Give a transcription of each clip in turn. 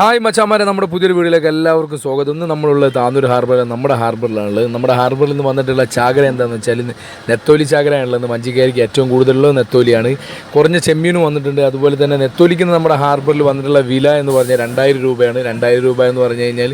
Hi മച്ചാമാരെ നമ്മുടെ പുതിയൊരു വീഡിയോയിലേക്ക് എല്ലാവർക്കും സ്വാഗതം. ഇന്ന് നമ്മളുള്ളത് താന്നൂർ ഹാർബർ നമ്മുടെ ഹാർബറിലാണുള്ളത്. നമ്മുടെ ഹാർബറിൽ നിന്ന് വന്നിട്ടുള്ള ചാകര എന്താണെന്ന് വെച്ചാൽ നെത്തോലി ചാകരയാണുള്ളത്. മഞ്ചിക്കാരിക്ക് ഏറ്റവും കൂടുതലുള്ള നെത്തോലിയാണ്. കുറഞ്ഞ ചെമ്മീനും വന്നിട്ടുണ്ട്. അതുപോലെ തന്നെ നെത്തോലിക്ക് നമ്മുടെ ഹാർബറിൽ വന്നിട്ടുള്ള വില എന്ന് പറഞ്ഞാൽ രണ്ടായിരം രൂപയാണ്. രണ്ടായിരം രൂപ എന്ന് പറഞ്ഞു കഴിഞ്ഞാൽ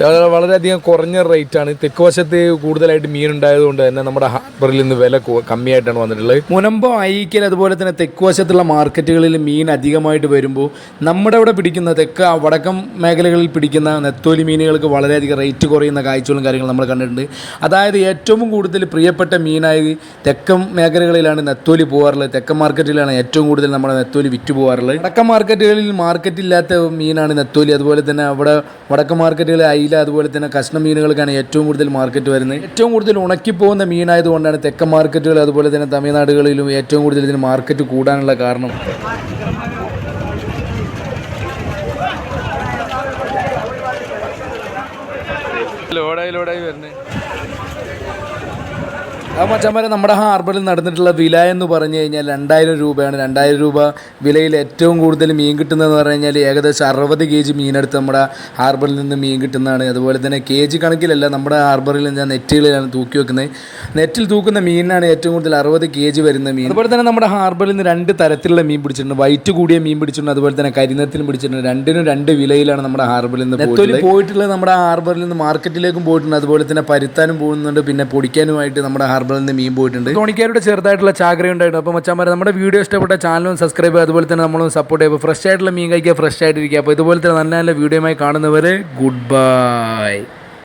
വളരെയധികം കുറഞ്ഞ റേറ്റാണ് തെക്ക് വശത്ത് കൂടുതലായിട്ട് മീൻ ഉണ്ടായതുകൊണ്ട് തന്നെ നമ്മുടെ ഹാർബറിൽ നിന്ന് വില കമ്മിയായിട്ടാണ് വന്നിട്ടുള്ളത്. മുനമ്പോ അയക്കൽ അതുപോലെ തന്നെ തെക്ക് വശത്തുള്ള മാർക്കറ്റുകളിൽ മീൻ അധികമായിട്ട് വരുമ്പോൾ നമ്മുടെ ഇവിടെ പിടിക്കുന്ന തെക്ക് വടക്കം മേഖലകളിൽ പിടിക്കുന്ന നെത്തോലി മീനുകൾക്ക് വളരെയധികം റേറ്റ് കുറയുന്ന കാഴ്ചകളും കാര്യങ്ങളും നമ്മൾ കണ്ടിട്ടുണ്ട്. അതായത് ഏറ്റവും കൂടുതൽ പ്രിയപ്പെട്ട മീനായി തെക്കൻ മേഖലകളിലാണ് നെത്തോലി പോകാറുള്ളത്. തെക്കൻ മാർക്കറ്റിലാണ് ഏറ്റവും കൂടുതൽ നമ്മുടെ നെത്തോലി വിറ്റ് പോകാറുള്ളത്. വടക്കൻ മാർക്കറ്റുകളിൽ മാർക്കറ്റില്ലാത്ത മീനാണ് നെത്തോലി. അതുപോലെ തന്നെ അവിടെ വടക്കൻ മാർക്കറ്റുകളിൽ അയില അതുപോലെ തന്നെ കഷ്ണ മീനുകൾക്കാണ് ഏറ്റവും കൂടുതൽ മാർക്കറ്റ് വരുന്നത്. ഏറ്റവും കൂടുതൽ ഉണക്കിപ്പോകുന്ന മീനായതുകൊണ്ടാണ് തെക്കൻ മാർക്കറ്റുകൾ അതുപോലെ തന്നെ തമിഴ്നാടുകളിലും ഏറ്റവും കൂടുതൽ ഇതിന് മാർക്കറ്റ് കൂടാനുള്ള കാരണം. ലോഡായി ലോഡായി വരുന്നത് ആ മച്ചന്മാരെ നമ്മുടെ ഹാർബറിൽ നടന്നിട്ടുള്ള വില എന്ന് പറഞ്ഞു കഴിഞ്ഞാൽ രണ്ടായിരം രൂപയാണ്. രണ്ടായിരം രൂപ വിലയിൽ ഏറ്റവും കൂടുതൽ മീൻ കിട്ടുന്നതെന്ന് പറഞ്ഞു കഴിഞ്ഞാൽ ഏകദേശം അറുപത് കെ ജി മീനെടുത്ത് നമ്മുടെ ഹാർബറിൽ നിന്ന് മീൻ കിട്ടുന്നതാണ്. അതുപോലെ തന്നെ കെ ജി കണക്കിലല്ല നമ്മുടെ ഹാർബറിൽ ഞാൻ നെറ്റുകളിലാണ് തൂക്കി വെക്കുന്നത്. നെറ്റിൽ തൂക്കുന്ന മീനാണ് ഏറ്റവും കൂടുതൽ അറുപത് കെ ജി വരുന്ന മീൻ. അതുപോലെ തന്നെ നമ്മുടെ ഹാർബറിൽ നിന്ന് രണ്ട് തരത്തിലുള്ള മീൻ പിടിച്ചിട്ടുണ്ട്. വൈറ്റ് കൂടിയ മീൻ പിടിച്ചിട്ടുണ്ട് അതുപോലെ തന്നെ കരിനത്തിലും പിടിച്ചിട്ടുണ്ട്. രണ്ടിനും രണ്ട് വിലയിലാണ് നമ്മുടെ ഹാർബറിൽ നിന്ന് പോയിട്ടുള്ളത്. പോയിട്ടുള്ളത് നമ്മുടെ ഹാർബറിൽ നിന്ന് മാർക്കറ്റിലേക്കും പോയിട്ടുണ്ട്. അതുപോലെ തന്നെ പരുത്താനും പോകുന്നുണ്ട്. പിന്നെ പൊടിക്കാനുമായിട്ട് നമ്മുടെ ഹാർബറിൽ നിന്ന് മീൻ പോയിട്ടുണ്ട്. തോണിക്കാരുടെ ചെറുതായിട്ടുള്ള ചാകര ഉണ്ടായിരുന്നു അപ്പോൾ മച്ചാമാരെ നമ്മുടെ വീഡിയോ ഇഷ്ടപ്പെട്ട ചാനലും സബ്സ്ക്രൈബ് ചെയ്യുക. അതുപോലെ തന്നെ നമ്മളും സപ്പോർട്ട് ചെയ്യുക. ഫ്രഷ് ആയിട്ടുള്ള മീൻ കഴിക്കുക ഫ്രഷ് ആയിട്ടിരിക്കുക. അപ്പോൾ ഇതുപോലത്തെ നല്ല നല്ല വീഡിയോയുമായി കാണുന്നവരെ ഗുഡ് ബൈ